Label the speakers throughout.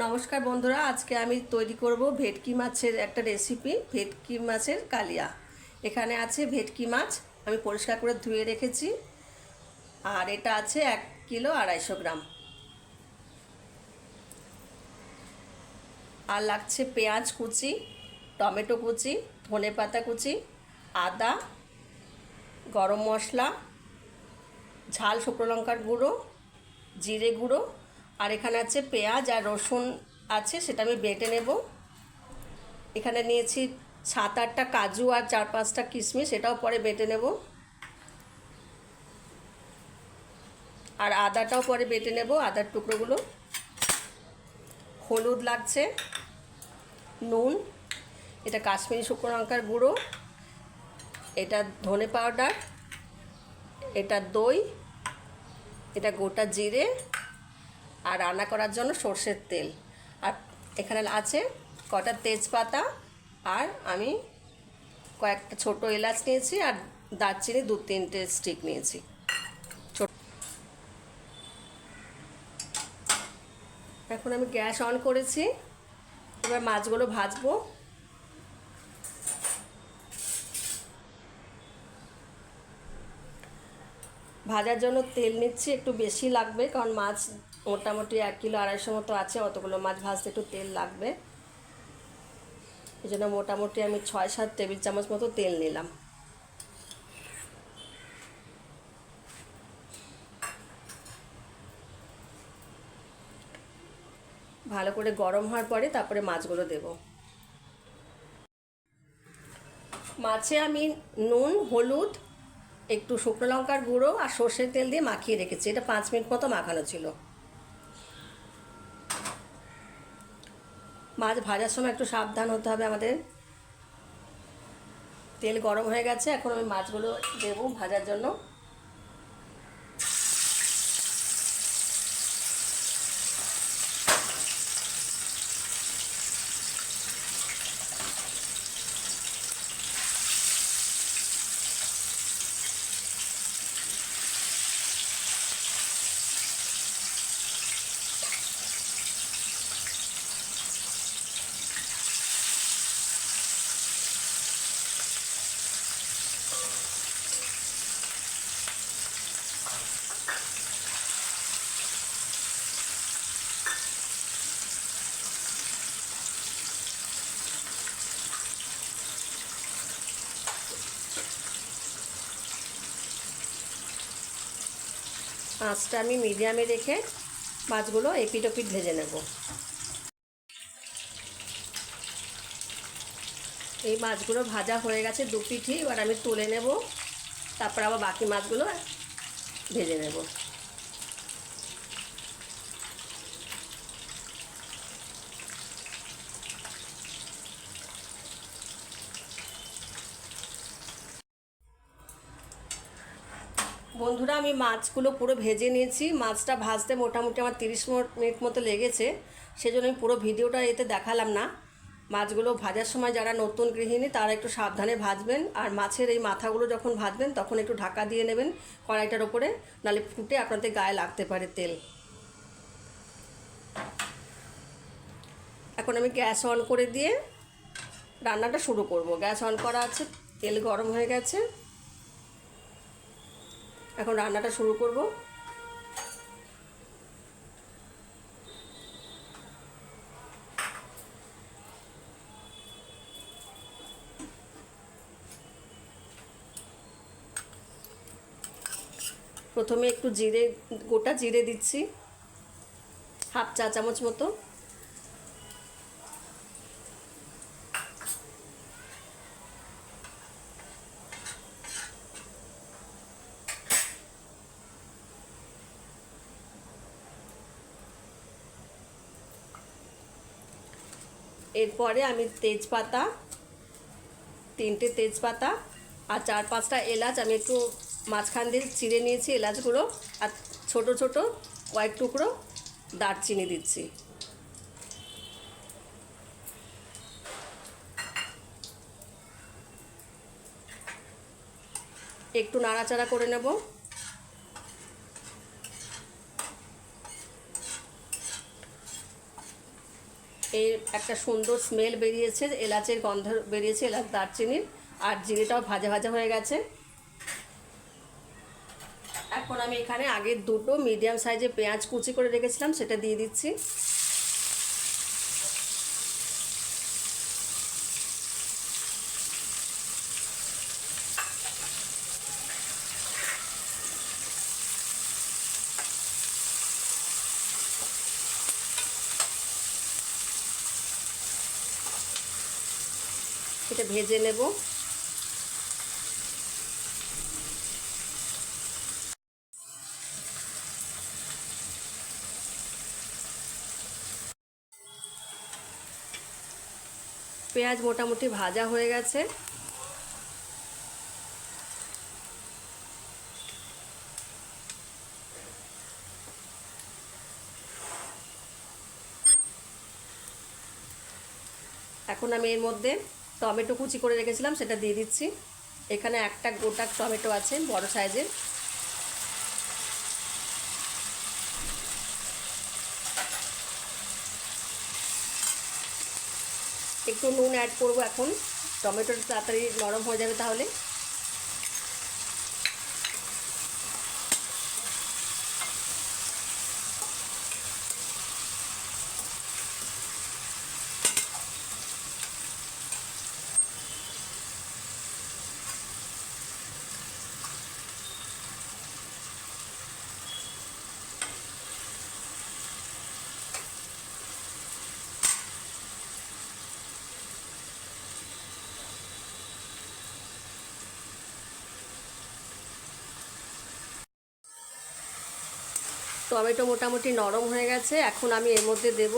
Speaker 1: নমস্কার বন্ধুরা, আজকে আমি তৈরি করব ভেটকি মাছের একটা রেসিপি ভেটকি মাছের কালিয়া। এখানে আছে ভেটকি মাছ, আমি পরিষ্কার করে ধুয়ে রেখেছি। আর এটা আছে এক কিলো আড়াইশো গ্রাম। আর লাগছে পেঁয়াজ কুচি, টমেটো কুচি, ধনে পাতা কুচি, আদা, গরম মশলা, ঝাল শুকনো লঙ্কার গুঁড়ো, জিরে গুঁড়ো আর এখানে আছে পেঁয়াজ আর রসুন আছে, সেটা আমি বেটে নেব। এখানে নিয়েছি সাত আটটা কাজু আর চার পাঁচটা কিশমিশ এটাও পরে বেটে নেব। আর আদাটাও পরে বেটে নেব, আদার টুকরোগুলো। হলুদ লাগছে, নুন, এটা কাশ্মীরি শুকনো লঙ্কার গুঁড়ো, এটা ধনে পাউডার, এটা দই, এটা গোটা জিরে আর রান্না করার জন্য সর্ষের তেল। আর এখানে আছে কটা তেজপাতা, আর আমি কয়েকটা ছোট এলাচ নিয়েছি, আর দারচিনি দু তিনটে স্টিক নিয়েছি। এখন আমি গ্যাস অন করেছি। এবার মাছগুলো ভাজবো। ভাজার জন্য তেল নিচ্ছি, একটু বেশি লাগবে, কারণ মাছ মোটামুটি এক কিলো আড়াইশো মতো আছে, অতগুলো মাছ ভাজতে একটু তেল লাগবে। এই জন্য মোটামুটি আমি ছয় সাত টেবিল চামচ মতো তেল নিলাম। ভালো করে গরম হওয়ার পরে তারপরে মাছগুলো দেব। মাছে আমি নুন, হলুদ, একটু শুকনো লঙ্কার গুঁড়ো আর সর্ষের তেল দিয়ে মাখিয়ে রেখেছি। এটা পাঁচ মিনিট মতো মাখানো ছিল। মাছ ভাজার সময় একটু সাবধান হতে হবে আমাদের। তেল গরম হয়ে গেছে, এখন আমি মাছগুলো দেবো ভাজার জন্য। আঁচটা আমি মিডিয়ামে রেখে মাছগুলো এপিট ওপিট ভেজে নেব। এই মাছগুলো ভাজা হয়ে গেছে দু পিঠি, এবার আমি তুলে নেব, তারপর আবার বাকি মাছগুলো ভেজে নেব। বন্ধুরা আমি মাছগুলো পুরো ভেজে নিয়েছি। মাছটা ভাজতে মোটামুটি আমার তিরিশ মিনিট মতো লেগেছে। সেজন্য আমি পুরো ভিডিওটা এতে দেখালাম না। মাছগুলো ভাজার সময় যারা নতুন গৃহিণী, তারা একটু সাবধানে ভাজবেন। আর মাছের এই মাথাগুলো যখন ভাজবেন, তখন একটু ঢাকা দিয়ে নেবেন কড়াইটার ওপরে। নাহলে ফুটে আপনাদের গায়ে লাগতে পারে তেল। এখন আমি গ্যাস অন করে দিয়ে রান্নাটা শুরু করব। গ্যাস অন করা আছে, তেল গরম হয়ে গেছে। এখন রান্নাটা শুরু করব। প্রথমে একটু জিরে গোটা জিরে দিচ্ছি হাফ চা চামচ মতো। এরপরে আমি তেজপাতা, তিনটে তেজপাতা আর চার পাঁচটা এলাচ। আমি একটু মাঝখান দিয়ে চিড়ে নিয়েছি এলাচগুলো আর ছোট ছোট কয়েক টুকরো দারচিনি দিচ্ছি। একটু নাড়াচাড়া করে নেব। একটা সুন্দর স্মেল বেরিয়েছে, এলাচের গন্ধ বেরিয়েছে, এলাচ দারচিনির, আর জিরেটাও ভাজা ভাজা হয়ে গেছে। এখন আমি এখানে আগের দুটো মিডিয়াম সাইজে পেঁয়াজ কুচি করে রেখেছিলাম, সেটা দিয়ে দিচ্ছি। এটা ভেজে নেব। পেঁয়াজ মোটামুটি ভাজা হয়ে গেছে। এখন আমি এর মধ্যে টমেটো কুচি করে রেখেছিলাম, সেটা দিয়ে দিচ্ছি। এখানে একটা গোটা টমেটো আছে, বড় সাইজের। একটু নুন অ্যাড করব এখন। টমেটোটা তাড়াতাড়ি নরম হয়ে যাবে তাহলে। টমেটো মোটামুটি নরম হয়ে গেছে, এখন আমি এর মধ্যে দেব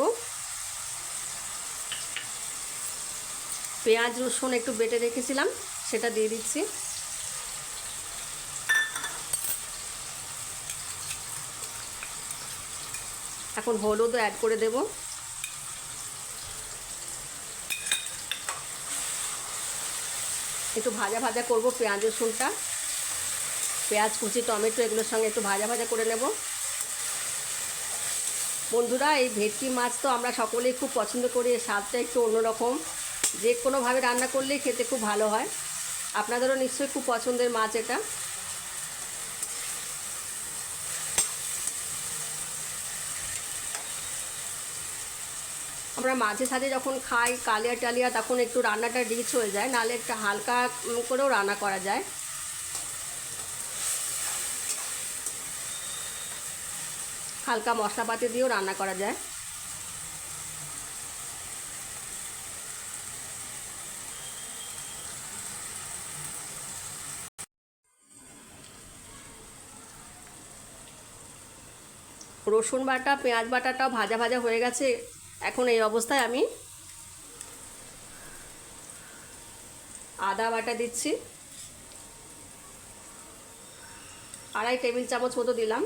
Speaker 1: পেঁয়াজ, রসুন একটু বেটে রেখেছিলাম, সেটা দিয়ে দিচ্ছি। এখন হলুদও অ্যাড করে দেব। একটু ভাজা ভাজা করব পেঁয়াজ, রসুনটা। পেঁয়াজ, কুচি, টমেটো এগুলোর সঙ্গে একটু ভাজা ভাজা করে নেব। বন্ধুরা, এই ভেটকি মাছ তো আমরা সকলেই খুব পছন্দ করি স্বাদটা একটু অন্যরকম। যে কোনোভাবে রান্না করলেই খেতে খুব ভালো হয়। আপনাদেরও নিশ্চয়ই খুব পছন্দের মাছ এটা। আমরা মাঝে সাঝে যখন খাই কালিয়া টালিয়া তখন একটু রান্নাটা রিচ হয়ে যায়, নাহলে একটা হালকা করেও রান্না করা যায়। হালকা মশলাপাতি দিয়েও রান্না করা যায়। রসুন বাটা, পেঁয়াজ বাটাটাও ভাজা ভাজা হয়ে গেছে। এখন এই অবস্থায় আমি আদা বাটা দিচ্ছি। আড়াই টেবিল চামচ মতো দিলাম।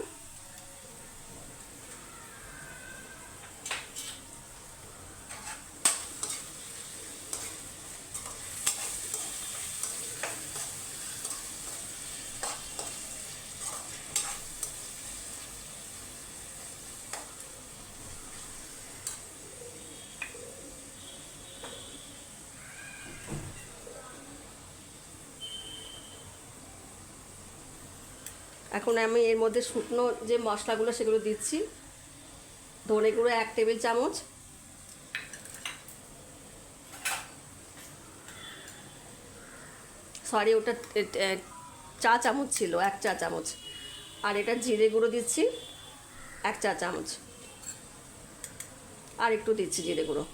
Speaker 1: এখন আমি এর মধ্যে শুকনো যে মশলাগুলো সেগুলো দিচ্ছি। ধনে গুঁড়ো এক টেবিল চামচ। সরি ওটা চা চামচ ছিল, এক চা চামচ। আর এটা জিরে গুঁড়ো দিচ্ছি, এক চা চামচ। আর একটু দিচ্ছি জিরে গুঁড়ো।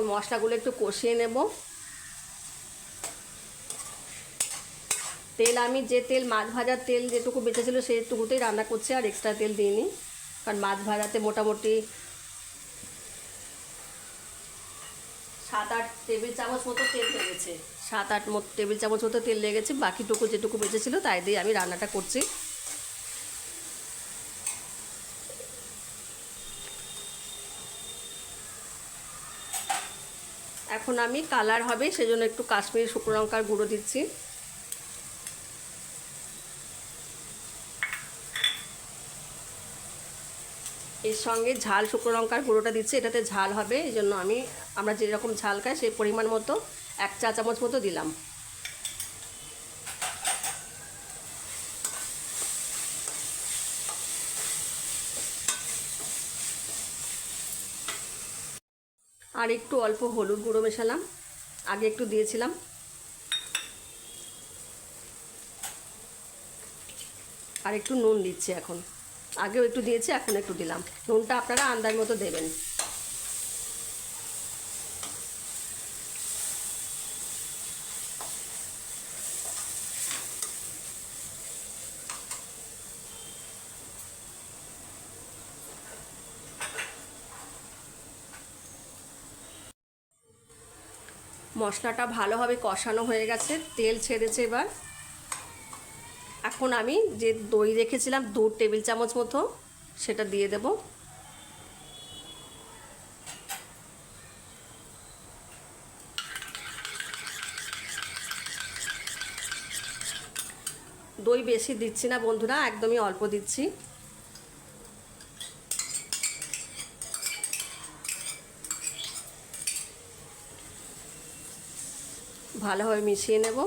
Speaker 1: এখন মশলাগুলো একটু কষিয়ে নেব। তেল আমি যে তেল, মাছ ভাজার তেল যেটুকু বেঁচেছিল সেটুকুতেই রান্না করছি, আর এক্সট্রা তেল দিইনি। কারণ মাছ ভাজাতে মোটামুটি সাত আট টেবিল চামচ মতো তেল লেগেছে। সাত আট টেবিল চামচ মতো তেল লেগেছে, বাকিটুকু যেটুকু বেঁচেছিল তাই দিয়ে আমি রান্নাটা করছি। এখন আমি কালার হবে, সেজন্য একটু কাশ্মীরি শুকনো লঙ্কার গুঁড়ো দিচ্ছি। এর সঙ্গে ঝাল শুকনো লঙ্কার গুঁড়োটা দিচ্ছি, এটাতে ঝাল হবে এই জন্য আমি, আমরা যেরকম ঝাল খাই, সেই পরিমাণ মতো এক চা চামচ মতো দিলাম। আর একটু অল্প হলুদ গুঁড়ো মেশালাম। আগে একটু দিয়েছিলাম। আর একটু নুন দিচ্ছি এখন। আগেও একটু দিয়েছি, এখন একটু দিলাম। নুনটা আপনারা আন্দাজ মতো দেবেন। মশলাটা ভালোভাবে কষানো হয়ে গেছে, তেল ছেড়েছে এবার। এখন আমি যে দই রেখেছিলাম, দু টেবিল চামচ মতো, সেটা দিয়ে দেব। দই বেশি দিচ্ছি না বন্ধুরা, একদমই অল্প দিচ্ছি। ভালোভাবে মিশিয়ে নেব।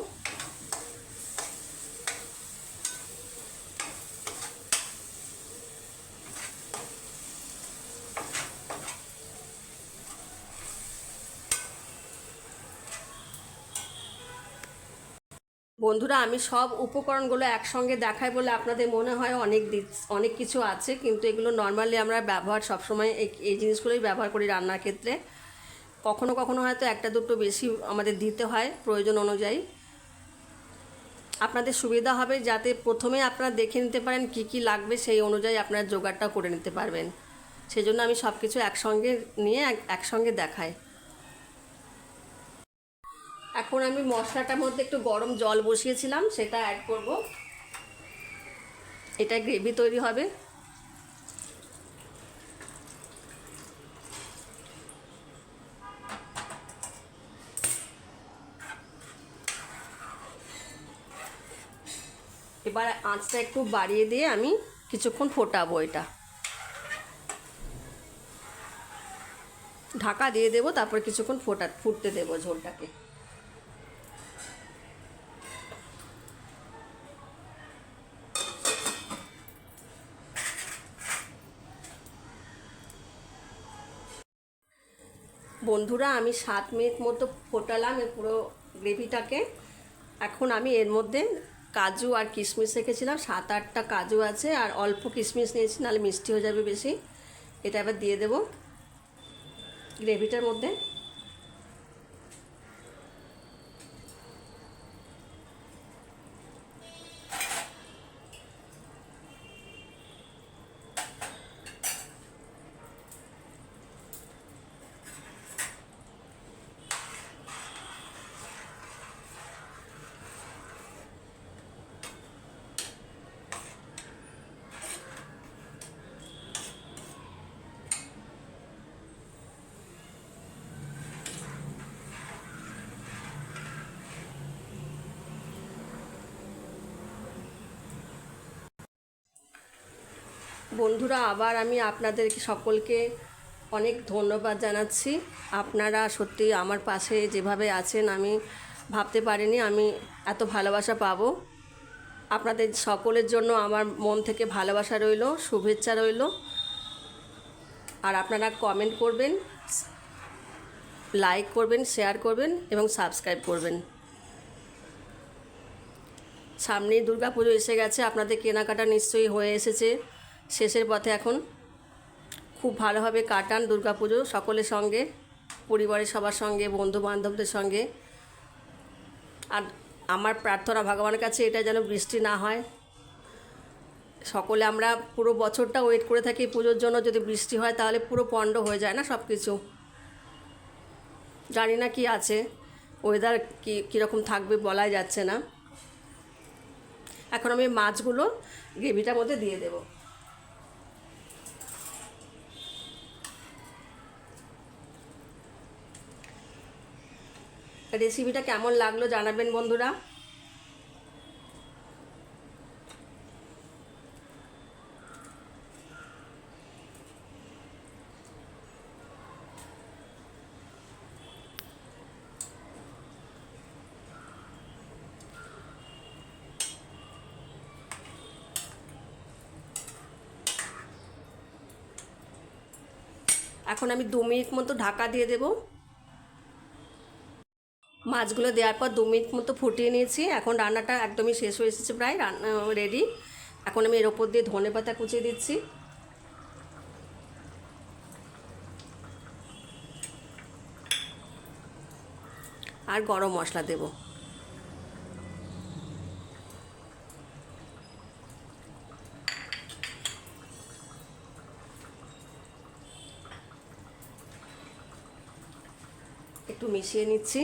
Speaker 1: বন্ধুরা, আমি সব উপকরণগুলো একসঙ্গে দেখাই বলে আপনাদের মনে হয় অনেক অনেক কিছু আছে, কিন্তু এগুলো নর্মালি আমরা ব্যবহার সবসময় এই এই জিনিসগুলোই ব্যবহার করি রান্নার ক্ষেত্রে। কখনো কখনো হয়তো একটা দুটো বেশি আমাদের দিতে হয় প্রয়োজন অনুযায়ী। আপনাদের সুবিধা হবে যাতে প্রথমে আপনারা দেখে নিতে পারেন কি কি লাগবে সেই অনুযায়ী আপনারা জোগাড়টা করে নিতে পারবেন। সেজন্য আমি সব কিছু একসঙ্গে নিয়ে একসঙ্গে দেখাই। এখন আমি মশলাটার মধ্যে একটু গরম জল বসিয়েছিলাম, সেটা অ্যাড করব। এটা গ্রেভি তৈরি হবে। এবার আঁচটা একটু বাড়িয়ে দিয়ে আমি কিছুক্ষণ ফোটাবো এটা। ঢাকা দিয়ে দেবো, তারপর কিছুক্ষণ ফোটা, ফুটতে দেবো ঝোলটাকে। বন্ধুরা, আমি সাত মিনিট মতো ফোটালাম পুরো গ্রেভিটাকে। এখন আমি এর মধ্যে কাজু আর কিশমিশ রেখেছিলাম, সাত আটটা কাজু আছে, আর অল্প কিশমিশ নিয়েছি, নাহলে মিষ্টি হয়ে যাবে বেশি। এটা এবার দিয়ে দেবো গ্রেভিটার মধ্যে। বন্ধুরা, আবার আমি আপনাদেরকে সকলকে অনেক ধন্যবাদ জানাচ্ছি। আপনারা সত্যি আমার পাশে যেভাবে আছেন, আমি ভাবতে পারিনি আমি এত ভালোবাসা পাবো। আপনাদের সকলের জন্য আমার মন থেকে ভালোবাসা রইল, শুভেচ্ছা রইল। আর আপনারা কমেন্ট করবেন লাইক করবেন শেয়ার করবেন এবং সাবস্ক্রাইব করবেন। সামনেই দুর্গাপুজো এসে গেছে, আপনাদের কেনাকাটা নিশ্চয়ই হয়ে এসেছে। শেষের পথে এখন খুব ভালোভাবে কাটান দুর্গাপুজো সকলের সঙ্গে, পরিবারের সবার সঙ্গে বন্ধু বান্ধবদের সঙ্গে। আর আমার প্রার্থনা ভগবানের কাছে এটা যেন বৃষ্টি না হয়। সকলে আমরা পুরো বছরটা ওয়েট করে থাকি পুজোর জন্য। যদি বৃষ্টি হয় তাহলে পুরো পণ্ড হয়ে যায় না সব কিছু জানি না কি আছে। ওয়েদার কী, কীরকম থাকবে বলাই যাচ্ছে না। এখন আমি মাছগুলো গ্রেভিটার মধ্যে দিয়ে দেবো। রেসিপিটা কেমন লাগল জানাবেন বন্ধুরা? এখন আমি দু মিনিট মতো ঢাকা দিয়ে দেব। মাছগুলো দেওয়ার পর দু মিনিট মতো ফুটিয়ে নিয়েছি। এখন রান্নাটা একদমই শেষ হয়ে এসেছে প্রায়, রান্না রেডি এখন আমি এর ওপর দিয়ে ধনে পাতা কুচিয়ে দিচ্ছি। আর গরম মশলা দেবো। একটু মিশিয়ে নিচ্ছি।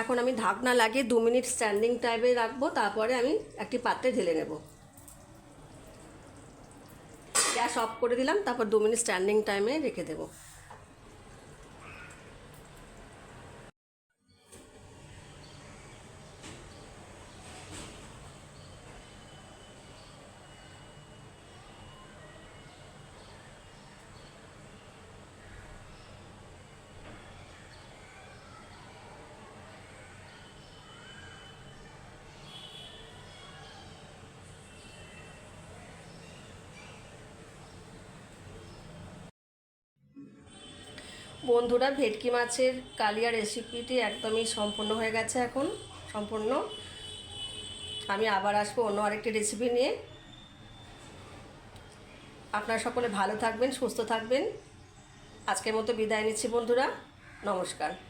Speaker 1: এখন আমি ঢাকনা লাগিয়ে দু মিনিট স্ট্যান্ডিং টাইমে রাখব, তারপরে আমি একটি পাত্রে ঢেলে নেব। গ্যাস অফ করে দিলাম, তারপর দু মিনিট স্ট্যান্ডিং টাইমে রেখে দেবো। বন্ধুরা, ভেটকি মাছের কালিয়া রেসিপিটি একদমই সম্পূর্ণ হয়ে গেছে এখন, সম্পূর্ণ। আমি আবার আসব অন্য আরেকটি রেসিপি নিয়ে। আপনারা সকলে ভালো থাকবেন, সুস্থ থাকবেন। আজকের মতো বিদায় নিচ্ছি বন্ধুরা, নমস্কার।